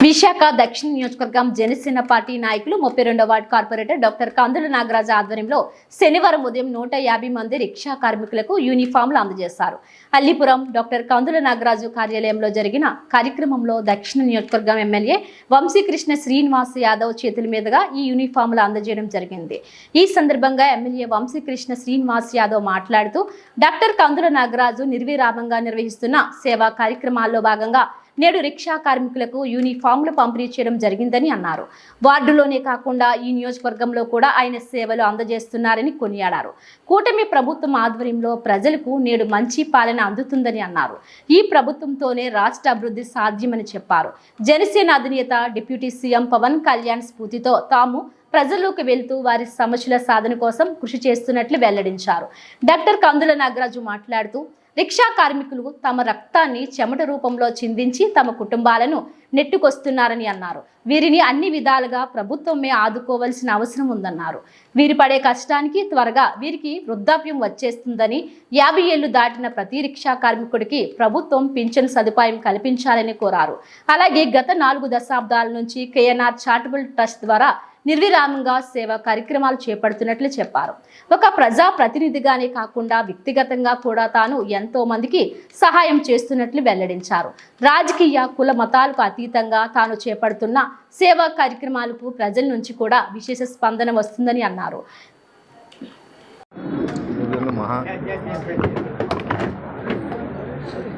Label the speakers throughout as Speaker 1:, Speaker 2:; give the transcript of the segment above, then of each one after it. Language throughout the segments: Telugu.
Speaker 1: విశాఖ దక్షిణ నియోజకవర్గం జనసేన పార్టీ నాయకులు ముప్పై రెండో ward corporator doctor Kandula Nagaraju ఆధ్వర్యంలో శనివారం ఉదయం నూట యాభై మంది రిక్షా కార్మికులకు యూనిఫామ్లు అందజేశారు. అల్లిపురం డాక్టర్ కందుల నాగరాజు కార్యాలయంలో జరిగిన కార్యక్రమంలో దక్షిణ నియోజకవర్గం ఎమ్మెల్యే వంశీకృష్ణ శ్రీనివాస్ యాదవ్ చేతుల మీదుగా ఈ యూనిఫామ్లు అందజేయడం జరిగింది. ఈ సందర్భంగా ఎమ్మెల్యే వంశీకృష్ణ శ్రీనివాస్ యాదవ్ మాట్లాడుతూ డాక్టర్ కందుల నాగరాజు నిర్విరామంగా నిర్వహిస్తున్న సేవా కార్యక్రమాల్లో భాగంగా నేడు రిక్షా కార్మికులకు యూనిఫామ్లు పంపిణీ చేయడం జరిగిందని అన్నారు. వార్డులోనే కాకుండా ఈ నియోజకవర్గంలో కూడా ఆయన సేవలు అందజేస్తున్నారని కొనియాడారు. కూటమి ప్రభుత్వం ఆధ్వర్యంలో ప్రజలకు నేడు మంచి పాలన అందుతుందని అన్నారు. ఈ ప్రభుత్వంతోనే రాష్ట్ర అభివృద్ధి సాధ్యమని చెప్పారు. జనసేన అధినేత డిప్యూటీ సీఎం పవన్ కళ్యాణ్ స్ఫూర్తితో తాము ప్రజల్లోకి వెళ్తూ వారి సమస్యల సాధన కోసం కృషి చేస్తున్నట్లు వెల్లడించారు. డాక్టర్ కందుల నాగరాజు మాట్లాడుతూ రిక్షా కార్మికులు తమ రక్తాన్ని చెమట రూపంలో చిందించి తమ కుటుంబాలను నెట్టుకొస్తున్నారని అన్నారు. వీరిని అన్ని విధాలుగా ప్రభుత్వమే ఆదుకోవాల్సిన అవసరం ఉందన్నారు. వీరు పడే కష్టానికి త్వరగా వీరికి వృద్ధాప్యం వచ్చేస్తుందని యాభై ఏళ్ళు దాటిన ప్రతి రిక్షా కార్మికుడికి ప్రభుత్వం పింఛను సదుపాయం కల్పించాలని కోరారు. అలాగే గత నాలుగు దశాబ్దాల నుంచి కేఎన్ఆర్ చారిటబుల్ ట్రస్ట్ ద్వారా నిర్విరామంగా సేవా కార్యక్రమాలు చేపడుతున్నట్లు చెప్పారు. ఒక ప్రజా ప్రతినిధిగానే కాకుండా వ్యక్తిగతంగా కూడా తాను ఎంతో మందికి సహాయం చేస్తున్నట్లు వెల్లడించారు. రాజకీయ కుల మతాలకు అతీతంగా తాను చేపడుతున్న సేవా కార్యక్రమాలకు ప్రజల నుంచి కూడా విశేష స్పందన వస్తుందని అన్నారు.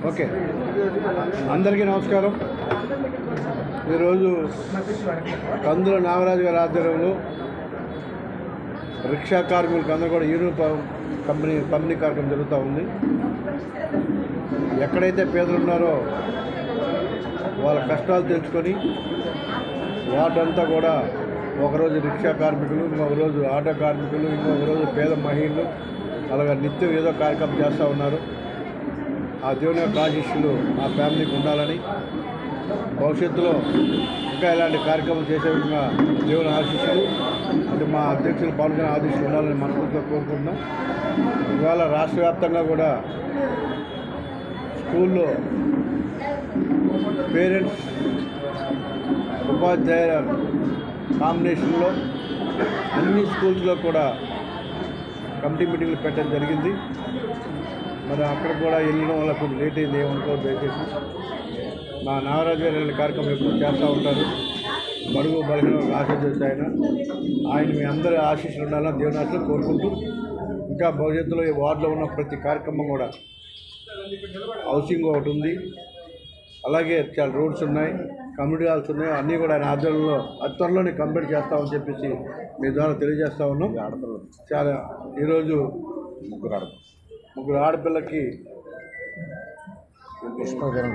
Speaker 2: ఓకే. అందరికీ నమస్కారం. ఈరోజు కందుల నాగరాజు గారి ఆధ్వర్యంలో రిక్షా కార్మికులకు అందరూ కూడా యూనిఫామ్ కంపెనీ పంపిణీ కార్యక్రమం జరుగుతూ ఉంది. ఎక్కడైతే పేదలు ఉన్నారో వాళ్ళ కష్టాలు తెలుసుకొని వాటంతా కూడా ఒకరోజు రిక్షా కార్మికులు ఇంకొక రోజు ఆటో కార్మికులు ఇంకొక రోజు పేద మహిళలు అలాగే నిత్యం ఏదో కార్యక్రమం చేస్తూ ఉన్నారు. ఆ దేవుని యొక్క ఆశీస్సులు ఆ ఫ్యామిలీకి ఉండాలని భవిష్యత్తులో ఇంకా ఇలాంటి కార్యక్రమం చేసే విధంగా దేవుని ఆశీస్సులు అంటే మా అధ్యక్షులు పాల్గొనే ఆదేశాలు ఉండాలని మనస్ఫూర్తిగా కోరుకుంటున్నాం. ఇవాళ రాష్ట్ర వ్యాప్తంగా కూడా స్కూల్లో పేరెంట్స్ ఉపాధ్యాయుల కాంబినేషన్లో అన్ని స్కూల్స్లో కూడా కమిటీ మీటింగ్లు పెట్టడం జరిగింది. మరి అక్కడ కూడా వెళ్ళడం వల్ల కొంచెం లేట్ అయింది ఏమనుకో దయచేసి. మా నాగరాజు గారు కార్యక్రమం ఎప్పుడు చేస్తూ ఉంటారు. బడుగు బలహీన ఆశీర్వదించి ఆయన ఆయన మీ అందరి ఆశీస్సులు ఉండాలని దేవుని ఆశలు కోరుకుంటూ ఇంకా భవిష్యత్తులో ఈ వార్డులో ఉన్న ప్రతి కార్యక్రమం కూడా హౌసింగ్ ఒకటి ఉంది. అలాగే చాలా రోడ్స్ ఉన్నాయి కమ్యూనిటీ హాల్స్ ఉన్నాయి అన్నీ కూడా ఆయన ఆధ్వర్యంలో అతి త్వరలోనే కంప్లీట్ చేస్తామని చెప్పేసి మీ ద్వారా తెలియజేస్తా ఉన్నాం. చాలా ఈరోజు
Speaker 3: ముగ్గురు
Speaker 2: ముగ్గురు ఆడపిల్లకి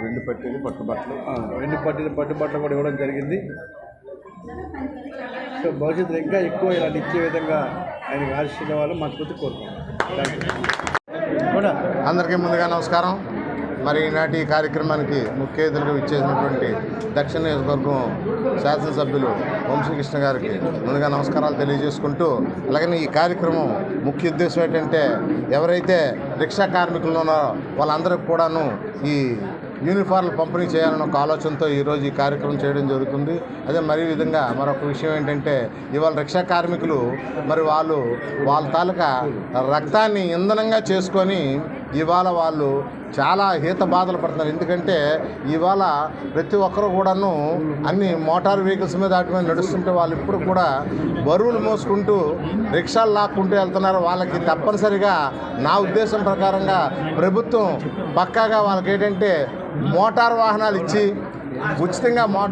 Speaker 3: రెండు పెట్టేది పట్టుబట్టలు
Speaker 2: ఆ, రెండు పట్టిన పట్టుబట్టలు కూడా ఇవ్వడం జరిగింది. సో భవిష్యత్తులో ఇంకా ఎక్కువ ఇలా ఇచ్చే విధంగా ఆయనకి ఆశిస్తున్న వాళ్ళు మనస్ఫూర్తి కోరుకుంటున్నాం. కూడా
Speaker 3: అందరికీ ముందుగా నమస్కారం. మరి ఈనాటి ఈ కార్యక్రమానికి ముఖ్య అతిథులుగా ఇచ్చేసినటువంటి దక్షిణ నియోజకవర్గం శాసనసభ్యులు వంశీకృష్ణ గారికి ముందుగా నమస్కారాలు తెలియజేసుకుంటూ అలాగనే ఈ కార్యక్రమం ముఖ్య ఉద్దేశం ఏంటంటే ఎవరైతే రిక్షా కార్మికులు ఉన్నారో వాళ్ళందరికీ కూడాను ఈ యూనిఫార్మ్లు పంపిణీ చేయాలన్న ఒక ఆలోచనతో ఈరోజు ఈ కార్యక్రమం చేయడం జరుగుతుంది. అదే మరీ విధంగా మరొక విషయం ఏంటంటే ఇవాళ రిక్షా కార్మికులు మరి వాళ్ళు వాళ్ళ తాలూకా రక్తాన్ని ఇంధనంగా చేసుకొని ఇవాళ వాళ్ళు చాలా హీత బాధలు పడుతున్నారు. ఎందుకంటే ఇవాళ ప్రతి ఒక్కరు కూడాను అన్ని మోటార్ వెహికల్స్ మీద వాటి మీద నడుస్తుంటే వాళ్ళు ఇప్పుడు కూడా బరువులు మోసుకుంటూ రిక్షాలు లాక్కుంటూ వెళ్తున్నారు. వాళ్ళకి తప్పనిసరిగా నా ఉద్దేశం ప్రకారంగా ప్రభుత్వం పక్కాగా వాళ్ళకి ఏంటంటే మోటార్ వాహనాలు ఇచ్చి ఉచితంగా మో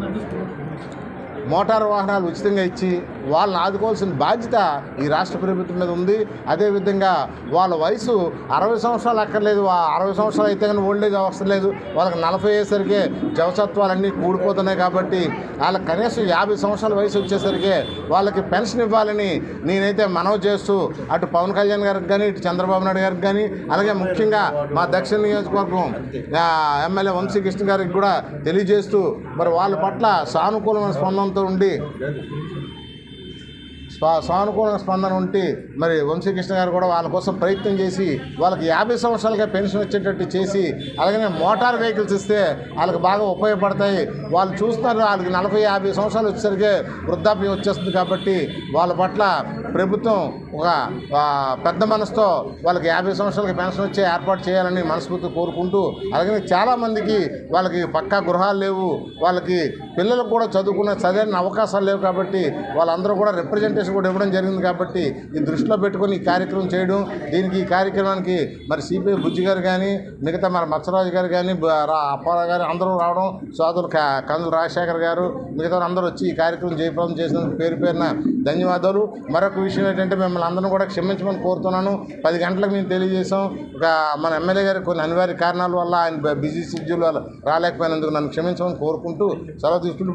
Speaker 3: మోటార్ వాహనాలు ఉచితంగా ఇచ్చి వాళ్ళని ఆదుకోవాల్సిన బాధ్యత ఈ రాష్ట్ర ప్రభుత్వం మీద ఉంది. అదేవిధంగా వాళ్ళ వయసు అరవై సంవత్సరాలు అక్కర్లేదు. అరవై సంవత్సరాలు అయితే కానీ ఓల్డేజ్ అవసరం లేదు. వాళ్ళకి నలభై అయ్యేసరికి జవసత్వాలన్నీ కూడిపోతున్నాయి కాబట్టి వాళ్ళకి కనీసం యాభై సంవత్సరాల వయసు వచ్చేసరికి వాళ్ళకి పెన్షన్ ఇవ్వాలని నేనైతే మనవి చేస్తూ అటు పవన్ కళ్యాణ్ గారికి కానీ ఇటు చంద్రబాబు నాయుడు గారికి కానీ అలాగే ముఖ్యంగా మా దక్షిణ నియోజకవర్గం ఎమ్మెల్యే వంశీకృష్ణ గారికి కూడా తెలియజేస్తూ మరి వాళ్ళ పట్ల సానుకూలమైన స్పందనతో ఉండి స్పా- సానుకూల స్పందన ఉంటే మరి వంశీకృష్ణ గారు కూడా వాళ్ళ కోసం ప్రయత్నం చేసి వాళ్ళకి యాభై సంవత్సరాలుగా పెన్షన్ వచ్చేటట్టు చేసి అలాగనే మోటార్ వెహికల్స్ ఇస్తే వాళ్ళకి బాగా ఉపయోగపడతాయి. వాళ్ళు చూస్తున్నారు వాళ్ళకి నలభై యాభై సంవత్సరాలు వచ్చేసరికి వృద్ధాప్యం వచ్చేస్తుంది కాబట్టి వాళ్ళ పట్ల ప్రభుత్వం ఒక పెద్ద మనసుతో వాళ్ళకి యాభై సంవత్సరాలకి పెన్షన్ వచ్చే ఏర్పాటు చేయాలని మనస్ఫూర్తి కోరుకుంటూ అలాగే చాలామందికి వాళ్ళకి పక్కా గృహాలు లేవు. వాళ్ళకి పిల్లలకు కూడా చదువుకునే చదివిన అవకాశాలు లేవు కాబట్టి వాళ్ళందరూ కూడా రిప్రజెంటేషన్ కూడా ఇవ్వడం జరిగింది కాబట్టి ఈ దృష్టిలో పెట్టుకొని ఈ కార్యక్రమం చేయడం దీనికి ఈ కార్యక్రమానికి మరి సిపిఐ బుజ్జి గారు కానీ మిగతా మరి మత్సరాజు గారు కానీ అప్పారావు గారు అందరూ రావడం సోదరులు కందుల రాజశేఖర్ గారు మిగతా అందరూ వచ్చి ఈ కార్యక్రమం జయప్రదం చేసినందుకు పేరు పేరున ధన్యవాదాలు. మరొక విషయం ఏంటంటే మిమ్మల్ని అందరం కూడా క్షమించమని కోరుతున్నాను. పది గంటలకు మేము తెలియజేసాం ఒక మన ఎమ్మెల్యే గారు కొన్ని అనివార్య కారణాల వల్ల ఆయన బిజీ షెడ్యూల్ వల్ల రాలేకపోయినందుకు నన్ను క్షమించమని కోరుకుంటూ సెలవు తీసుకుంటూ